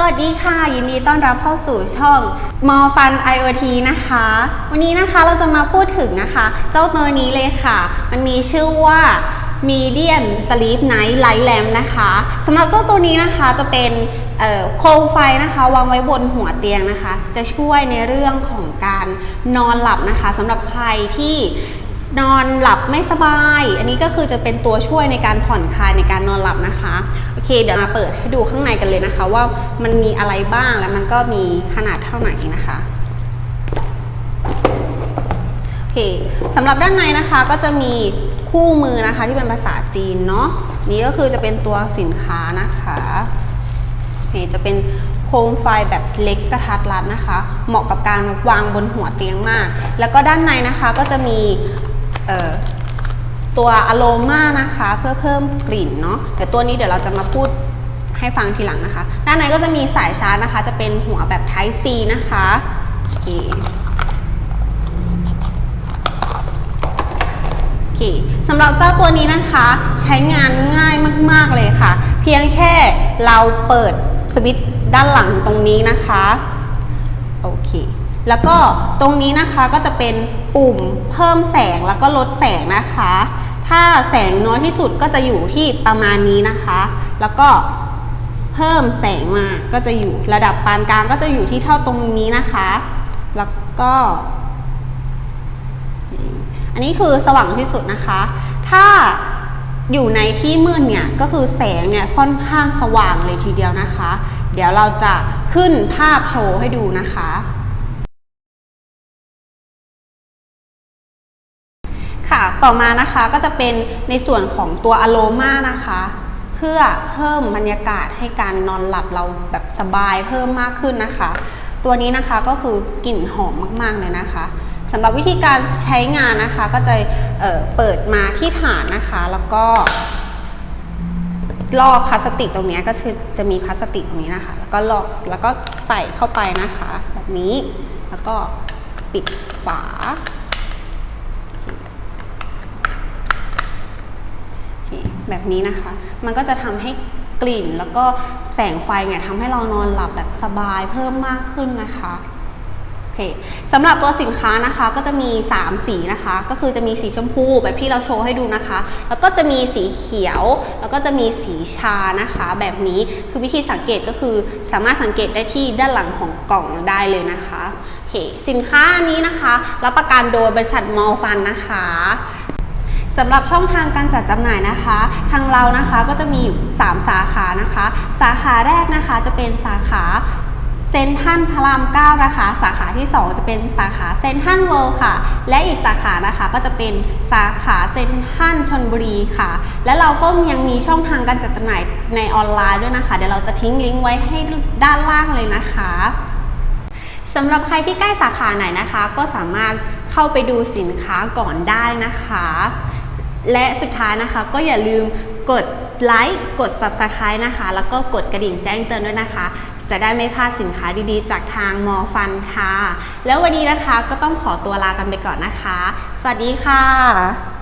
สวัสดีค่ะ ยินดีต้อนรับเข้าสู่ช่องมอฟัน IoT นะคะ วันนี้นะคะเราจะมาพูดถึงนะคะ เจ้าตัวนี้เลยค่ะ มันมีชื่อว่า Medium Sleep Night Light Lamp นะคะสำหรับเจ้าตัวนี้นะคะจะเป็นโคมไฟนะคะวางไว้บนหัวเตียงนะคะ จะช่วยในเรื่องของการนอนหลับนะคะสำหรับใครที่นอนหลับไม่สบาย อันนี้ก็คือจะเป็นตัวช่วยในการผ่อนคลายในการนอน ลับนะคะ โอเค เดี๋ยวมาเปิดให้ดูข้างในกันเลยนะคะ ว่ามันมีอะไรบ้างและมันก็มีขนาดเท่าไหร่นะคะโอเคสำหรับด้านในนะคะก็จะมีคู่มือนะคะที่เป็นภาษาจีนเนาะนี่ก็คือจะเป็นตัวสินค้านะคะนี่จะเป็นโคมไฟแบบเล็กกระทัดรัดนะคะ เหมาะกับการวางบนหัวเตียงมาก แล้วก็ด้านในนะคะก็จะมี ตัวอะโลมานะคะ เพื่อเพิ่มกลิ่นเนาะแต่ตัวนี้เดี๋ยวเราจะมาพูดให้ฟังทีหลังนะคะ ด้านในก็จะมีสายชาร์จนะคะ จะเป็นหัวแบบ Type C นะคะโอเคโอเคสำหรับเจ้าตัวนี้นะคะ ใช้งานง่ายมาก ๆ เลยค่ะ เพียงแค่เราเปิดสวิตช์ด้านหลังตรงนี้นะคะ โอเค แล้วก็ตรงนี้นะคะก็จะเป็นปุ่มเพิ่มแสงแล้วก็ลดแสงนะคะ ถ้าแสงน้อยที่สุดก็จะอยู่ที่ประมาณนี้นะคะ แล้วก็เพิ่มแสงมาก็จะอยู่ระดับปานกลางก็จะอยู่ที่เท่าตรงนี้นะคะ แล้วก็ อันนี้คือสว่างที่สุดนะคะ ถ้าอยู่ในที่มืดเนี่ยก็คือแสงเนี่ยค่อนข้างสว่างเลยทีเดียวนะคะ เดี๋ยวเราจะขึ้นภาพโชว์ให้ดูนะคะ ค่ะ ต่อมานะคะก็จะเป็นในส่วนของตัวอโลมานะคะ เพื่อเพิ่มบรรยากาศให้การนอนหลับเราแบบสบายเพิ่มมากขึ้นนะคะ ตัวนี้นะคะก็คือกลิ่นหอมมากๆเลยนะคะสำหรับวิธีการใช้งานนะคะก็จะเเปิดมาที่ฐานนะคะ แล้วก็ลอกพลาสติกตรงนี้ก็คือจะมีพลาสติกตรงนี้นะคะ แล้วก็ลอกแล้วก็ใส่เข้าไปนะคะ แบบนี้แล้วก็ปิดฝา แบบนี้นะคะ มันก็จะทำให้กลิ่นแล้วก็แสงไฟเนี่ยทำให้เรานอนหลับแบบสบายเพิ่มมากขึ้นนะคะคสำหรับตัวสินค้านะคะก็จะมี 3 สีนะคะ ก็คือจะมีสีชมพูแบบที่เราโชว์ให้ดูนะคะ แล้วก็จะมีสีเขียว แล้วก็จะมีสีชานะคะ แบบนี้คือวิธีสังเกตก็คือสามารถสังเกตได้ที่ด้านหลังของกล่องได้เลยนะคะโอเคสินค้านี้นะคะรับประกันโดยบริษัทมอลฟันนะคะ สำหรับช่องทางการจัดจำหน่ายนะคะ ทางเรานะคะก็จะมีอยู่3สาขานะคะ สาขาแรกนะคะจะเป็นสาขาเซนทันพระราม9นะคะ สาขาที่ 2 จะเป็นสาขาเซนทันเวิลด์ค่ะ และอีกสาขานะคะก็จะเป็นสาขาเซนทันชนบุรีค่ะ และเราก็ยังมีช่องทางการจัดจำหน่ายในออนไลน์ด้วยนะคะ เดี๋ยวเราจะทิ้งลิงก์ไว้ให้ด้านล่างเลยนะคะสำหรับใครที่ใกล้สาขาไหนนะคะ ก็สามารถเข้าไปดูสินค้าก่อนได้นะคะ และสุดท้ายนะคะก็อย่าลืมกดไลค์กด Subscribe นะคะ แล้วก็กดกระดิ่งแจ้งเตือนด้วยนะคะ จะได้ไม่พลาดสินค้าดีๆ จากทางมอฟันค่ะ แล้ววันนี้นะคะก็ต้องขอตัวลากันไปก่อนนะคะ สวัสดีค่ะ